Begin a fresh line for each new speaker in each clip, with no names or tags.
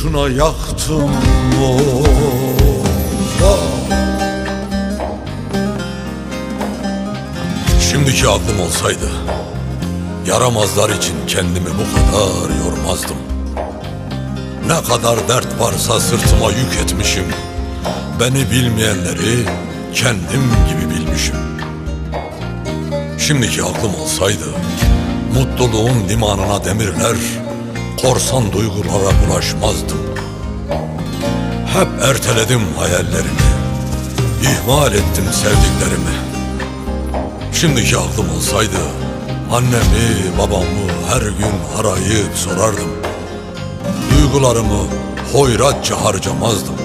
boşuna yaktım of. Şimdiki aklım olsaydı Yaramazlar için kendimi bu kadar yormazdım. Ne kadar dert varsa sırtıma yük etmişim. Beni bilmeyenleri kendim gibi bilmişim. Şimdiki aklım olsaydı Mutluluğun limanına demirler Korsan duygulara bulaşmazdım. Hep erteledim hayallerimi. İhmal ettim sevdiklerimi. Şimdiki aklım olsaydı Annemi babamı her gün arayıp sorardım. Duygularımı hoyratça harcamazdım.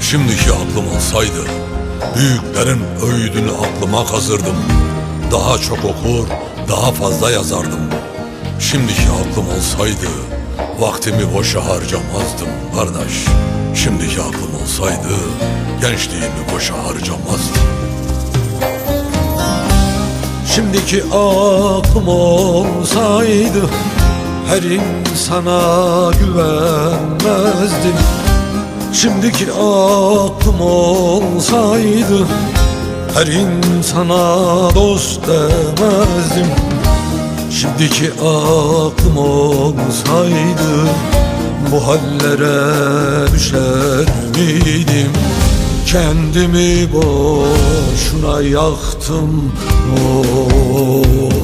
Şimdiki aklım olsaydı Büyüklerin öğüdünü aklıma kazırdım. Daha çok okur, daha fazla yazardım Şimdiki aklım olsaydı Vaktimi boşa harcamazdım kardeş. Şimdiki aklım olsaydı Gençliğimi boşa harcamazdım. Şimdiki aklım olsaydı Her insana güvenmezdim. Şimdiki aklım olsaydı Her insana dost demezdim Şimdiki aklım olsaydı Bu hallere düşer miydim Kendimi boşuna yaktım of.